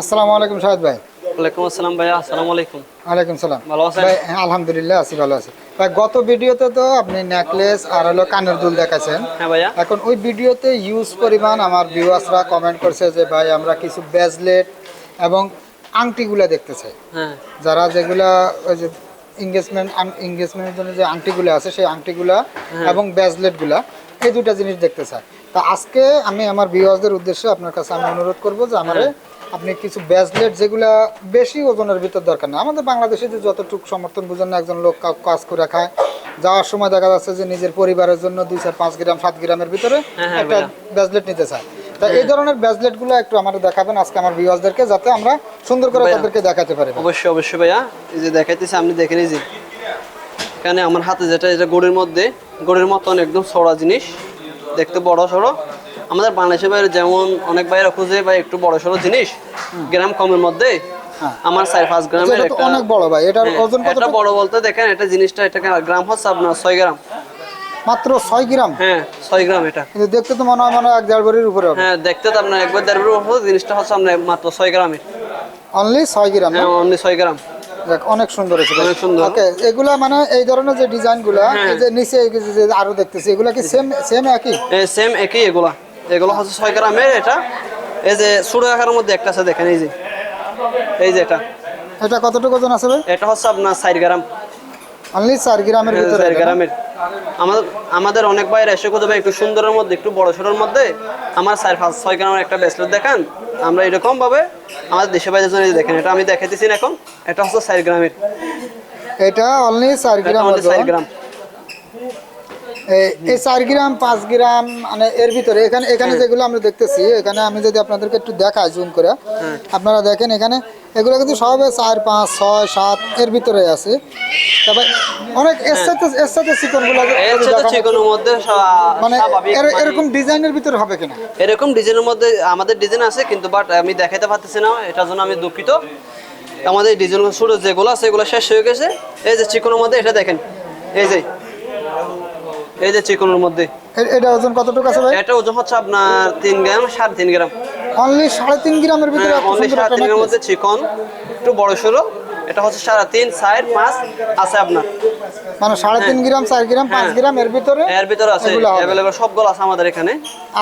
আসসালামু আলাইকুম শাহেদ ভাই। ওয়ালাইকুম আসসালাম ভাইয়া আসসালামু আলাইকুম। ওয়ালাইকুম সালাম। ভালো আছেন? ভাই হ্যাঁ, আলহামদুলিল্লাহ আছি ভালো আছি। ভাই গত ভিডিওতে তো আপনি নেকলেস আর হলো কানের দুল দেখাচ্ছেন হ্যাঁ ভাইয়া। এখন ওই ভিডিওতে ইউজ পরিমাণ আমার ভিউয়ার্সরা কমেন্ট করছে যে ভাই আমরা কিছু ব্যাজলেট এবং আংটিগুলা দেখতে চাই। হ্যাঁ। যারা যেগুলা ওই যে এঙ্গেজমেন্ট এঙ্গেজমেন্টের জন্য যে আংটিগুলো আছে সেই আংটিগুলা এবং ব্যাজলেটগুলা এই দুটা জিনিস দেখতে চাই। তা আজকে আমি আমার ভিউয়ার্সদের উদ্দেশ্যে আপনার কাছে আমি অনুরোধ করব যে আমারে আপনি কিছু ব্যাজলেট যেগুলা বেশি ওজনের ভিতর দরকার নেই। আমাদের বাংলাদেশে যে যতটুকু সমর্থন বুঝেন না একজন লোক কাজ করে খায়। যাওয়ার সময় দেখা যাচ্ছে যে নিজের পরিবারের জন্য দুই চার পাঁচ গ্রাম সাত গ্রামের ভিতরে হ্যাঁ, হ্যাঁ, একটা ব্যাজলেট নিতে চায়। তা এই ধরনের ব্যাজলেটগুলো একটু আমাদের দেখাবেন আজকে আমার ভিউয়ার্সদেরকে যাতে আমরা সুন্দর করে। তাদেরকে দেখাতে পারি। অবশ্যই অবশ্যই ভাইয়া। এই যে দেখাইতেছি আপনি দেখেন এই যে এখানে আমার হাতে যেটা এটা গড়ির মধ্যে গড়ির মতন একদম ছড়া জিনিস। দেখতে বড় সড়ো। আমাদের বাংলাদেশের বাইরে যেমন অনেক বাইরে খুঁজে বা একটু বড় সড়ো জিনিস গ্রাম কমের মধ্যে হ্যাঁ। আমার চার পাঁচ গ্রামের একটা অনেক বড় ভাই এটার হ্যাঁ, ওজন কত এটা বড় বলতে দেখেন এটা জিনিসটা এটা গ্রাম হচ্ছে আপনার ছয় গ্রাম। মাত্র ছয় গ্রাম? হ্যাঁ ছয় গ্রাম এটা। কিন্তু দেখতে তো মনে হয় মনে হয় এক দেড় ভরির উপরে হ্যাঁ দেখতে তো আপনার একবার দেড় উপর জিনিসটা হচ্ছে আপনার মাত্র ছয় গ্রামের। অনলি ছয় গ্রাম? হ্যাঁ অনলি ছয় গ্রাম। দেখ, অনেক সুন্দর হয়েছে অনেক সুন্দর। ওকে এগুলা মানে এই ধরনের যে ডিজাইনগুলা হ্যাঁ। যে নিচে আরও দেখতেছি এগুলা কি সেম সেম একই? সেম একই এগুলা। এগুলো হচ্ছে ছয় গ্রামের এটা। এই যে ছোট আকারের মধ্যে একটা আছে দেখেন এই যে। এই যে এটা। এটা কতটুকু ওজন আছে ভাই? এটা হচ্ছে আপনার চার গ্রাম। অনলি চার গ্রামের ভিতরে চার গ্রামের। আমাদের আমাদের অনেক বাইরে এসে কোথাও একটু সুন্দরের মধ্যে একটু বড় সড়োর মধ্যে। আমার চার পাঁচ ছয় গ্রামের একটা ব্রেসলেট দেখান। আমরা এরকম ভাবে আমাদের দেশে বাইরে জন্য দেখেন এটা আমি দেখাইতেছি এখন। এটা হচ্ছে চার গ্রামের। এটা অনলি চার গ্রাম চার গ্রাম। এই- চার গ্রাম পাঁচ গ্রাম মানে এর ভিতরে এখানে এখানে হ্যাঁ। যেগুলো আমরা দেখতেছি এখানে আমি যদি আপনাদেরকে একটু দেখাই জুম করে হ্যাঁ। আপনারা দেখেন এখানে এগুলো কিন্তু সবে চার পাঁচ ছয় সাত এর ভিতরে আছে তবে অনেক এর সাথে এর সাথে চিকনগুলো হ্যাঁ। এর সাথে দেখানো- মধ্যে মানে মানে- এরকম ডিজাইনের ভিতরে হবে কিনা এরকম ডিজাইনের মধ্যে আমাদের ডিজাইন আছে কিন্তু বাট আমি দেখাইতে পারতেছি না এটার জন্য আমি দুঃখিত আমাদের ডিজাইন যেগুলো আছে এগুলো শেষ হয়ে গেছে এই যে চিকনের মধ্যে এটা দেখেন এই যে এই যে চিকনের মধ্যে। এটা ওজন কতটুকু আছে ভাই? এটা ওজন হচ্ছে আপনার গ্রাম সাড়ে তিন গ্রাম। অনলি সাড়ে তিন গ্রামের ভিতরে অনলি একটা তিন গ্রামের মধ্যে চিকন একটু বড় এটা হচ্ছে সাড়ে তিন চার পাঁচ আছে আপনার। মানে সাড়ে তিন গ্রাম চার গ্রাম পাঁচ হ্যাঁ। গ্রাম এর ভিতরে এর ভিতরে আছে অ্যাভেলেবল সবগুলো আছে আমাদের এখানে।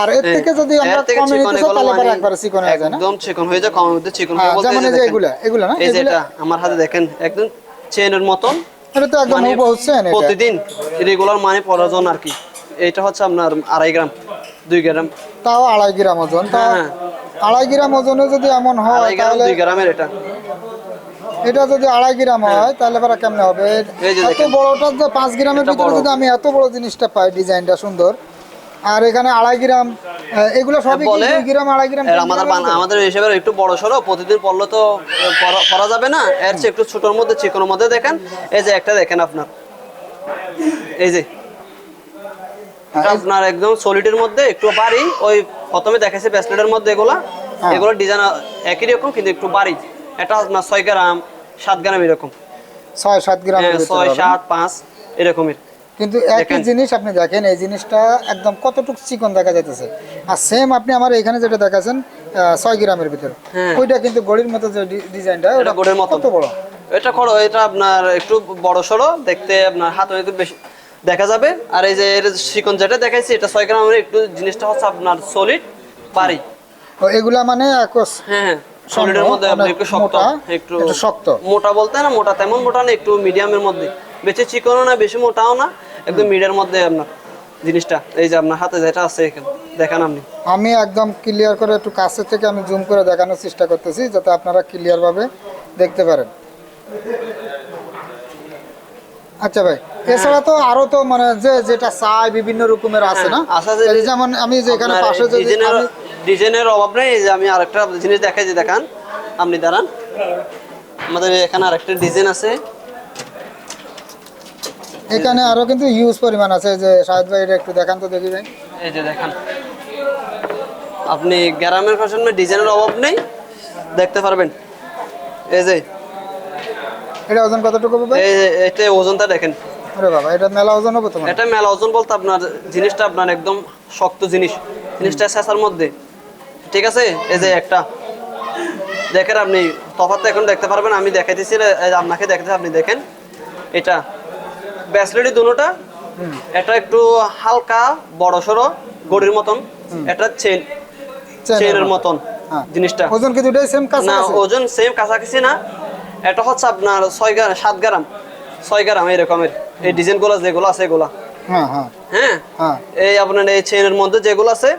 আর এর থেকে যদি আমরা কমে নিতে চাই তাহলে পরে মানে একবারে চিকন হয়ে যায় না? একদম চিকন হয়ে যায় কমের মধ্যে চিকন হ্যাঁ, বলতে যেমন এই যে এগুলা, এগুলা না? এই যে এটা আমার হাতে দেখেন একদম চেনের মতন। এটা তো একদম মানে হুবহু চেন এটা। প্রতিদিন রেগুলার মানে আর কি। এটা হচ্ছে আপনার আড়াই গ্রাম দুই গ্রাম। তাও আড়াই গ্রাম ওজন। তা হ্যাঁ। আড়াই গ্রাম ওজনে যদি এমন হয় তাহলে দুই গ্রামের এটা। এটা যদি আড়াই গ্রাম হয়। তাহলে পরে কেমনে হবে? এত বড়টা যে পাঁচ গ্রামের ভিতরে যদি আমি এত বড় জিনিসটা পাই ডিজাইনটা সুন্দর আর এখানে আড়াই গ্রাম এগুলো সবই বলে গ্রাম আড়াই গ্রাম আমাদের? আমাদের হিসেবে একটু বড় সড়ো প্রতিদিন পড়লে তো যাবে না। এর চেয়ে একটু ছোটর মধ্যে চিকনের মধ্যে দেখেন। এই যে একটা দেখেন আপনার। এই যে। হ্যাঁ, আপনার একদম সলিডের মধ্যে একটু বাড়ি ওই প্রথমে দেখাইছে ব্যাসলেটের মধ্যে এগুলা। হ্যাঁ। এগুলো ডিজাইন একই রকম কিন্তু একটু বাড়ি। এটা আপনার ছয় গ্রাম সাত গ্রাম এরকম। ছয় সাত গ্রামের হ্যাঁ, ছয়। সাত পাঁচ এরকমের। কিন্তু একই জিনিস আপনি দেখেন এই জিনিসটা একদম কতটুকু চিকন দেখা যাইতেছে। আর সেম আপনি আমার এখানে যেটা দেখাচ্ছেন আহ, ছয় গ্রামের ভিতরে। হ্যাঁ। ওইটা কিন্তু গড়ির মতো যে ডিজাইনটা ওটা গোড়ের মতো। বড়? এটা করো এটা আপনার একটু বড় সড়ো দেখতে আপনার হাত একটু বেশি দেখা যাবে। আর এই যে এর চিকন যেটা দেখাইছি এটা ছয় গ্রামের একটু জিনিসটা হচ্ছে আপনার সলিড ও এগুলা মানে একস হ্যাঁ হ্যাঁ। সলিডের মধ্যে আপনার একটু শক্ত একটু একটু শক্ত। মোটা বলতে না মোটা তেমন মোটা না একটু মিডিয়ামের মধ্যে। বেশি চিকনও না বেশি মোটাও না একদম মিডিয়ার মধ্যে আপনার। জিনিসটা এই যে আপনার হাতে যেটা আছে এখানে দেখান আপনি। আমি একদম ক্লিয়ার করে একটু কাছে থেকে আমি জুম করে দেখানোর চেষ্টা করতেছি যাতে আপনারা ক্লিয়ার ভাবে দেখতে পারেন। আচ্ছা ভাই এছাড়া তো আরও তো মানে যে যেটা চাই বিভিন্ন রকমের আছে না? হ্যাঁ, যেমন আমি যে এখানে পাশে যদি ডিজাইনের ডিজাইনের অভাব নেই এই যে আমি আরেকটা জিনিস দেখাই যে দেখান। আপনি দাঁড়ান। আমাদের এখানে আরেকটা ডিজাইন আছে। এখানে আরও কিন্তু হিউজ পরিমাণ আছে যে শাহেদ ভাই এটা একটু দেখান তো দেখি ভাই। এই যে দেখান। আপনি গ্রামের ফ্যাশনে ডিজাইনের অভাব নেই দেখতে পারবেন। এই যে। এটা ওজন কতটুকু হবে? এই যে এটা ওজনটা দেখেন। আরে বাবা এটা মেলা ওজন হবে তোমার। এটা মেলা ওজন বলতে আপনার জিনিসটা আপনার একদম শক্ত জিনিস। জিনিসটা শেষার মধ্যে। ঠিক আছে? এই যে একটা। দেখেন আপনি তফাৎ এখন দেখতে পারবেন আমি দেখাইতেছি আপনাকে দেখাতে আপনি দেখেন। এটা। ব্যাসলেটই দুটোটা। এটা একটু হালকা বড় সড়ো গড়ির মতন। এটা চেন চেনের মতন হ্যাঁ। জিনিসটা। ওজন কি দুটাই সেম কাছে না ওজন সেম কাছাকাছি না। এটা হচ্ছে আপনার ছয় গ্রাম সাত গ্রাম। ছয় গ্রাম এরকমের এই ডিজাইনগুলো যেগুলো আছে এগুলা। হ্যাঁ হ্যাঁ। হ্যাঁ? হ্যাঁ। এই আপনার এই চেনের মধ্যে যেগুলো আছে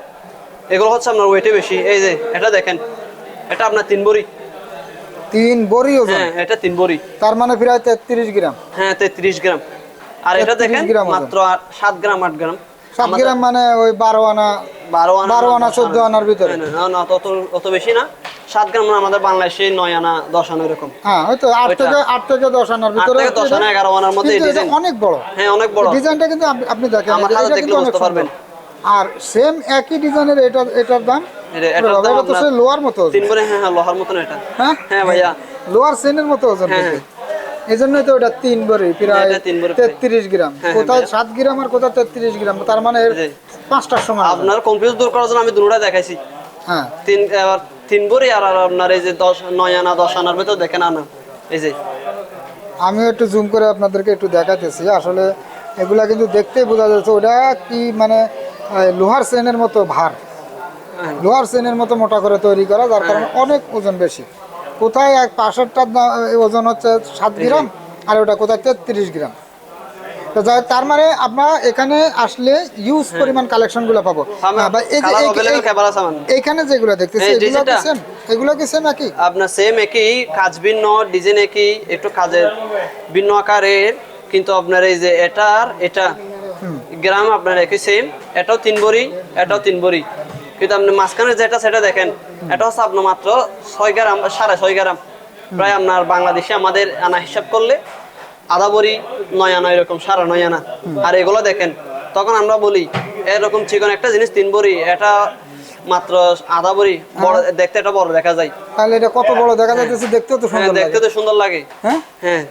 এগুলো হচ্ছে আপনার ওয়েটে বেশি। এই যে এটা দেখেন। এটা আপনার তিন বড়ি। তিন বড়ি ওজন? হ্যাঁ এটা তিন বড়ি। তার মানে প্রায় তেত্রিশ গ্রাম। হ্যাঁ তেত্রিশ গ্রাম। আর এটা দেখেন মাত্র আট- সাত গ্রাম আট গ্রাম। সাত আমাদের গ্রাম মানে ওই বারো আনা বারো আনা বারো আনা দশ চোদ্দ আনার ভিতরে। না, না, তত অত বেশি না। সাত গ্রাম মানে আমাদের বাংলাদেশে নয় আনা দশ আনা এরকম। হ্যাঁ ওই তো আট ওইটা। থেকে আট থেকে দশ আনার ভিতরে থেকে দশ এটা। আনা, এগারো আনার মধ্যে ডিজাইন। অনেক বড়। হ্যাঁ অনেক বড়। ডিজাইনটা কিন্তু আপনি- দেখেন আমার হাতে দেখলে বুঝতে পারবেন। আর সেম একই ডিজাইনের এটা এটার দাম? এটা- এটার দাম তো লোয়ার মতো ওজন। তিন হ্যাঁ হ্যাঁ লোহার মতন এটা। হ্যাঁ? হ্যাঁ ভাইয়া। লোয়ার সেনের মতো ওজন হ্যাঁ, দেখতে। এই জন্যই তো ওটা তিন বড়ি প্রায় তেত্রিশ গ্রাম। হ্যাঁ, কোথায় ভাইয়া। সাত গ্রাম আর কোথায় তেত্রিশ গ্রাম তার মানে পাঁচটার হবে। আপনার কনফিউজ দূর করার জন্য আমি দুটোটা দেখাইছি। হ্যাঁ। তিন তিন বড়ি আর আপনার এই যে দশ নয় আনা দশ আনার ভেতর দেখেন আনা। এই যে। আমি একটু জুম করে আপনাদেরকে একটু দেখাতেছি। আসলে এগুলা কিন্তু দেখতেই বোঝা যাচ্ছে ওটা কি মানে লোহার সেনের মতো ভার। হ্যাঁ। লোহার সেনের মতো মোটা করে তৈরি করা যার কারণে অনেক ওজন বেশি। কোথায় এক পাশেরটার ওজন হচ্ছে সাত গ্রাম আর ওটা কোথায় তেত্রিশ গ্রাম। তো যাই তার মানে আপনার এখানে আসলে ইউজ পরিমাণ কালেকশনগুলো পাবো। হ্যাঁ, এই যে এইখানে যেগুলো দেখতেছি এগুলো কি ডিজাইনটা? সেম এগুলো কি সেম একই? আপনার সেম একই কাজ ভিন্ন ডিজাইন একই একটু কাজের ভিন্ন আকারের কিন্তু আপনার এই যে এটার এটা গ্রাম আপনার একই সেম এটাও তিন বড়ি এটাও তিন বড়ি। কিন্তু আপনি মাঝখানে যেটা সেটা দেখেন এটা হচ্ছে আপনার মাত্র ছয় গ্রাম সাড়ে ছয় গ্রাম। প্রায় আপনার বাংলাদেশে আমাদের আনা হিসাব করলে আধা বড়ি নয় আনা এরকম সাড়ে নয় আনা। আর এগুলো দেখেন তখন আমরা বলি এরকম চিকন একটা জিনিস তিন বড়ি এটা মাত্র আধা বড়ি বড় দেখতে এটা বড় দেখা যায়। তাহলে এটা কত বড় দেখা যাচ্ছে দেখতেও তো হ্যাঁ সুন্দর দেখতে তো সুন্দর লাগে। হ্যাঁ? হ্যাঁ।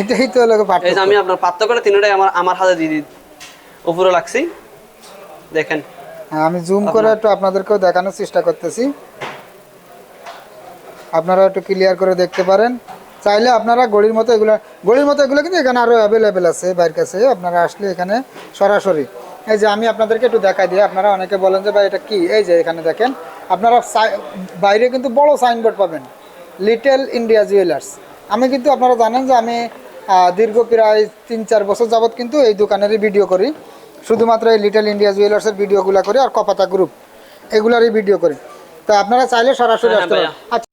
এটাই তো এই যে পার্থক্য আমি আপনার পাত্র করে তিনটাই আমার আমার হাতে দিয়ে দিই। উপরে লাগছি দেখেন। হ্যাঁ, আমি জুম করে একটু আপনাদেরকেও দেখানোর চেষ্টা করতেছি। আপনারা একটু ক্লিয়ার করে দেখতে পারেন। চাইলে আপনারা গড়ির মতো এগুলো গড়ির মতো এগুলো কিন্তু এখানে আরও অ্যাভেলেবেল আছে বাইরের কাছে। আপনারা আসলে এখানে সরাসরি এই যে আমি আপনাদেরকে একটু দেখা দিই। আপনারা অনেকে বলেন যে ভাই এটা কি? এই যে এখানে দেখেন আপনারা বাইরে কিন্তু বড় সাইনবোর্ড পাবেন। লিটল ইন্ডিয়া জুয়েলার্স আমি কিন্তু আপনারা জানেন যে আমি দীর্ঘ প্রায় তিন চার বছর যাবত কিন্তু এই দোকানেরই ভিডিও করি। শুধুমাত্র এই লিটল ইন্ডিয়া জুয়েলার্সের ভিডিওগুলো করি আর কপাতা গ্রুপ এগুলারই ভিডিও করি। তা আপনারা চাইলে সরাসরি হ্যাঁ, আসতে পারেন।